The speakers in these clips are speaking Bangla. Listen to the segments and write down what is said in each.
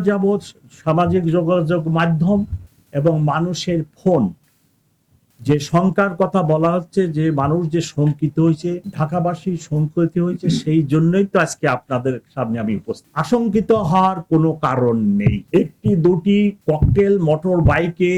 যাবৎ সামাজিক যোগাযোগ মাধ্যম এবং মানুষের ফোন যে শঙ্কার কথা বলা হচ্ছে, যে মানুষ যে শঙ্কিত হয়েছে ঢাকাবাসী শঙ্কিত হয়েছে, সেই জন্যই তো আজকে আপনাদের সামনে আমি উপস্থিত। আশঙ্কিত হওয়ার কোনো কারণ নেই। একটি, দুটি ককটেল মোটর বাইকে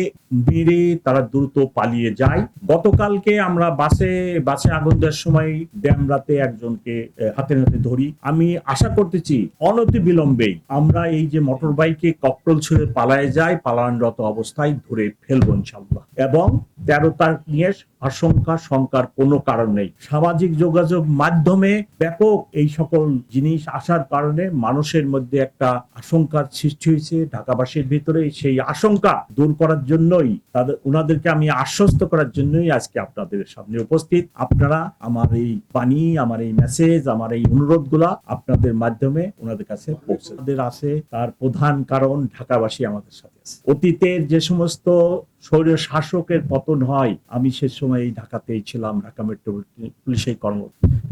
মেরে তারা দ্রুত পালিয়ে যায়। গতকালকে আমরা বাসে বাসে আগুন দেওয়ার সময় ড্যামরাতে একজনকে হাতে হাতে ধরি। আমি আশা করতেছি অনতি বিলম্বেই আমরা এই যে মোটর বাইকে ককটেল ছুঁড়ে পালায় যায়, পালানরত অবস্থায় ধরে ফেলব ইনশাল্লাহ এবং তেরো তারিখ নিয়ে আশঙ্কা, শঙ্কার কোনো কারণ নেই। সামাজিক যোগাযোগ মাধ্যমে ব্যাপক এই সকল জিনিস আসার কারণে মানুষের মধ্যে একটা আশঙ্কার সৃষ্টি হয়েছে। ঢাকাবাসীর ভিতরে সেই আশঙ্কা দূর করার জন্যই, তাদের ওনাদেরকে আমি আশ্বস্ত করার জন্যই আজকে আপনাদের সামনে উপস্থিত। আপনারা আমার এই বাণী, আমার এই মেসেজ আমার এই অনুরোধগুলা আপনাদের মাধ্যমে ওনাদের কাছে পৌঁছে আছে, তার প্রধান কারণ ঢাকাবাসী আমাদের সাথে। অতীতের যে সমস্ত স্বৈর শাসকের পতন হয়, আমি সে সময় এই ঢাকাতেই ছিলাম, ঢাকা পুলিশের কর্ম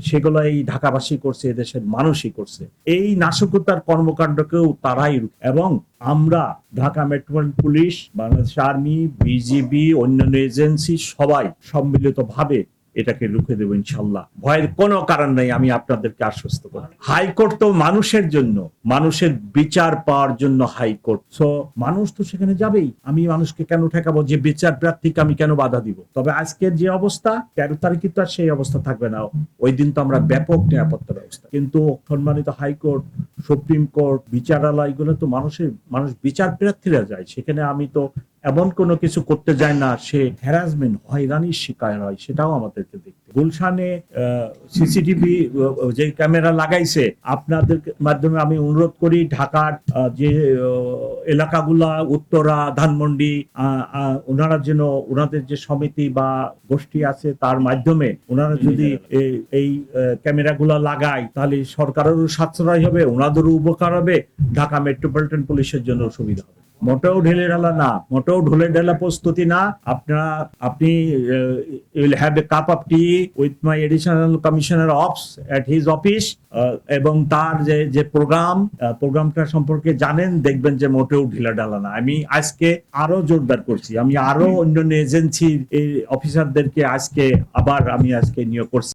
সেগুলো এই ঢাকাবাসী করছে, এদেশের মানুষই করছে। এই নাশকতার কর্মকাণ্ডকেও তারাই এবং আমরা Dhaka metropolitan police, Bangladesh army, BGB, অন্যান্য এজেন্সি সবাই সম্মিলিত ভাবে এটাকে রুখে দেবো ইনশাল্লাহ। ভয়ের কোনো কারণ নেই, আমি আপনাদেরকে আশ্বস্ত করি হাইকোর্ট তো মানুষের জন্য, মানুষের বিচার পাওয়ার জন্য হাইকোর্ট। সো মানুষ তো সেখানে যাবেই। আমি মানুষকে কেন ঠেকাবো? যে বিচার প্রার্থীকে আমি কেন বাধা দিব? তবে আজকের যে অবস্থা, তেরো তারিখে তো আর সেই অবস্থা থাকবে না। ওই দিন তো আমরা ব্যাপক নিরাপত্তা ব্যবস্থা। কিন্তু সম্মানিত হাইকোর্ট, সুপ্রিম কোর্ট, বিচারালয়, এগুলো তো মানুষের, মানুষ বিচার প্রার্থীরা যায়। সেখানে আমি তো এমন কোনো কিছু করতে যায় না সে হ্যারাসমেন্ট হয়রানির শিকার হয় সেটাও আমাদেরকে দেখতে। গুলশানে সিসিটিভি যে ক্যামেরা লাগাইছে আপনাদের মাধ্যমে আমি অনুরোধ করি ঢাকার যে এলাকাগুলা উত্তরা ধানমন্ডি ওনারা যেন ওনাদের যে সমিতি বা গোষ্ঠী আছে তার মাধ্যমে ওনারা যদি এই- এই ক্যামেরাগুলা লাগায় তাহলে সরকারেরও সাশ্রয় হবে ওনাদেরও উপকার হবে ঢাকা মেট্রোপলিটন পুলিশের জন্য সুবিধা হবে। মোটেও ঢেলে ঢালা না, মোটেও ঢোলে ঢালা প্রস্তুতি না। আপনারা, আপনি will have a cup of tea with my additional commissioner of at his office এবং তার যে যে প্রোগ্রাম প্রোগ্রামটা সম্পর্কে জানেন, দেখবেন যে মোটেও ঢিলা ঢালা না। আমি আজকে আরও জোরদার করছি। আমি আরও অন্যান্য এজেন্সির অফিসারদেরকে আজকে আবার আমি আজকে নিয়োগ করছি।